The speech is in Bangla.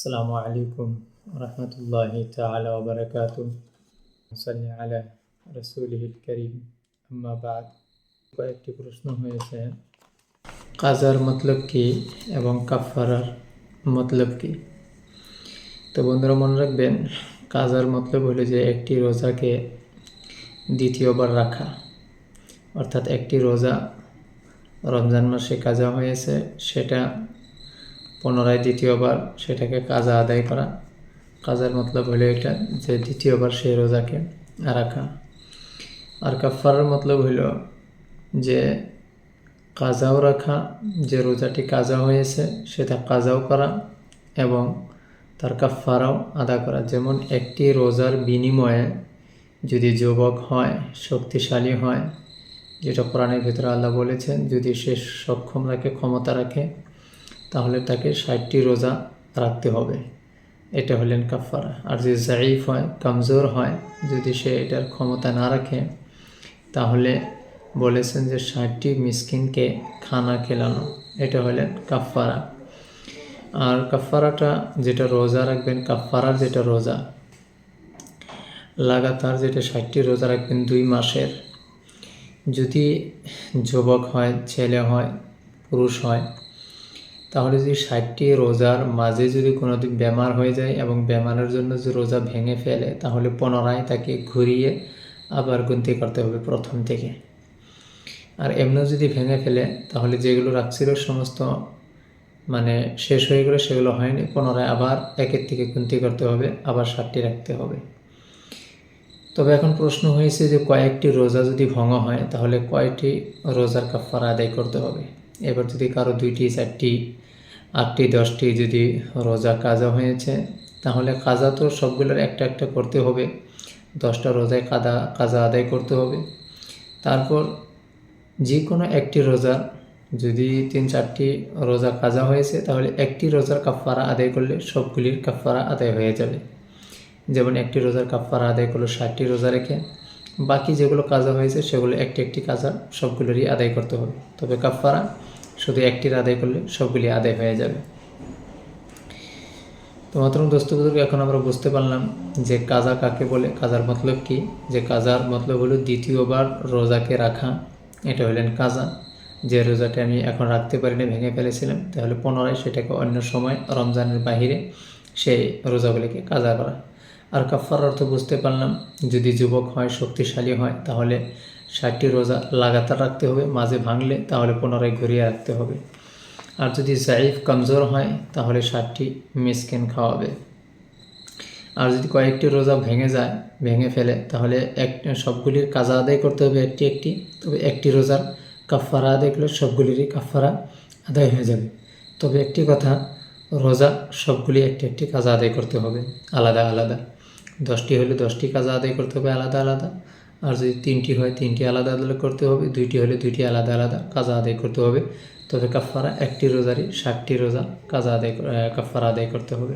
السلام عليكم ورحمة الله تعالى وبركاته صلي على رسوله الكريم أما بعد কয়েকটি প্রশ্ন হয়েছে কাজার মতলব কি এবং কাফারার মতলব কি তো বন্ধুরা মনে রাখবেন কাজার মতলব হলো যে একটি রোজাকে দ্বিতীয়বার রাখা অর্থাৎ একটি রোজা রমজান মাসে কাজা হয়েছে সেটা পুনরায় দ্বিতীয়বার সেটাকে কাজা আদায় করা। কাজার মতলব হলো এটা যে দ্বিতীয়বার সেই রোজাকে রাখা আর কাফারার মতলব হইল যে কাজাও রাখা, যে রোজাটি কাজা হয়েছে সেটা কাজাও করা এবং তার কাফারাও আদা করা। যেমন একটি রোজার বিনিময়ে যদি যুবক হয়, শক্তিশালী হয়, যেটা কোরআনের ভিতরে আল্লাহ বলেছেন, যদি সে সক্ষম রাখে, ক্ষমতা রাখে তাহলে তাকে ষাটটি রোজা রাখতে হবে। এটা হলেন কাফারা আর যদি জাইফ হয়, কমজোর হয়, যদি সে এটার ক্ষমতা না রাখে, তাহলে বলেছেন যে ষাটটি মিসকিনকে খানা খেলানো, এটা হলেন কাফারা আর কাফারাটা যেটা রোজা রাখবেন কাফারার যেটা রোজা, লাগাতার যেটা ষাটটি রোজা রাখবেন, দুই মাসের। যদি যুবক হয়, ছেলে হয়, পুরুষ হয় তাহলে যদি ষাটটি রোজার মাঝে যদি কোনো বেমার হয়ে যায় এবং বেমারের জন্য যদি রোজা ভেঙে ফেলে, তাহলে পুনরায় তাকে ঘুরিয়ে আবার গুনতি করতে হবে প্রথম থেকে। আর এমনিও যদি ভেঙে ফেলে, তাহলে যেগুলো রাখছিল সমস্ত মানে শেষ হয়ে গেলে সেগুলো হয়নি, পুনরায় আবার একের থেকে গুনতি করতে হবে, আবার ষাটটি রাখতে হবে। তবে এখন প্রশ্ন হয়েছে যে কয়েকটি রোজা যদি ভঙ্গ হয়, তাহলে কয়টি রোজার কাফারা আদায় করতে হবে? এবার যদি কারও দুইটি, চারটি, আটটি, দশটি যদি রোজা কাজা হয়েছে, তাহলে কাজা তো সবগুলোর একটা একটা করতে হবে। দশটা রোজায় কাদা, কাজা আদায় করতে হবে। তারপর যে কোনো একটি রোজা, যদি তিন, চারটি রোজা কাজা হয়েছে, তাহলে একটি রোজার কাফারা আদায় করলে সবগুলির কাফারা আদায় হয়ে যাবে। যেমন একটি রোজার কাফারা আদায় করল ষাটটি রোজা রেখে বাকি যেগুলো কাজা হয়েছে সেগুলো একটি একটি কাজা সবগুলোরই আদায় করতে হবে। তবে কাফারা শুধু একটির আদায় করলে সবগুলি আদায় হয়ে যাবে। তো মাত্র দোস্ত এখন আমরা বুঝতে পারলাম যে কাজা কাকে বলে, কাজার মতলব কি? যে কাজার মতলব হলো দ্বিতীয়বার রোজাকে রাখা, এটা হলেন কাজা। যে রোজাটা আমি এখন রাখতে পারিনি, ভেঙে ফেলেছিলাম, তাহলে পুনরায় সেটাকে অন্য সময় রমজানের বাহিরে সেই রোজাগুলিকে কাজা করা। আর কাফার অর্থ বুঝতে পারলাম, যদি যুবক হয়, শক্তিশালী হয়, তাহলে ষাটটি রোজা লাগাতার রাখতে হবে, মাঝে ভাঙলে তাহলে পুনরায় ঘুরিয়ে রাখতে হবে। আর যদি জাইফ কমজোর হয়, তাহলে ষাটটি মিসকেন খাওয়াবে। আর যদি কয়েকটি রোজা ভেঙে যায়, ভেঙে ফেলে, তাহলে এক, সবগুলির কাজা আদায় করতে হবে, একটি একটি। তবে একটি রোজার কাফারা আদায় করলে সবগুলিরই কাফারা আদায় হয়ে যাবে। তবে একটি কথা, রোজা সবগুলি একটি একটি কাজা আদায় করতে হবে, আলাদা আলাদা। দশটি হলে দশটি কাজ আদায় করতে হবে আলাদা আলাদা। আর যদি তিনটি হয়, তিনটি আলাদা আলাদা করতে হবে। দুইটি হলে দুইটি আলাদা আলাদা কাজ আদায় করতে হবে। তবে কাফারা একটি রোজারই ষাটটি রোজা কাজা আদায় কাফারা আদায় করতে হবে।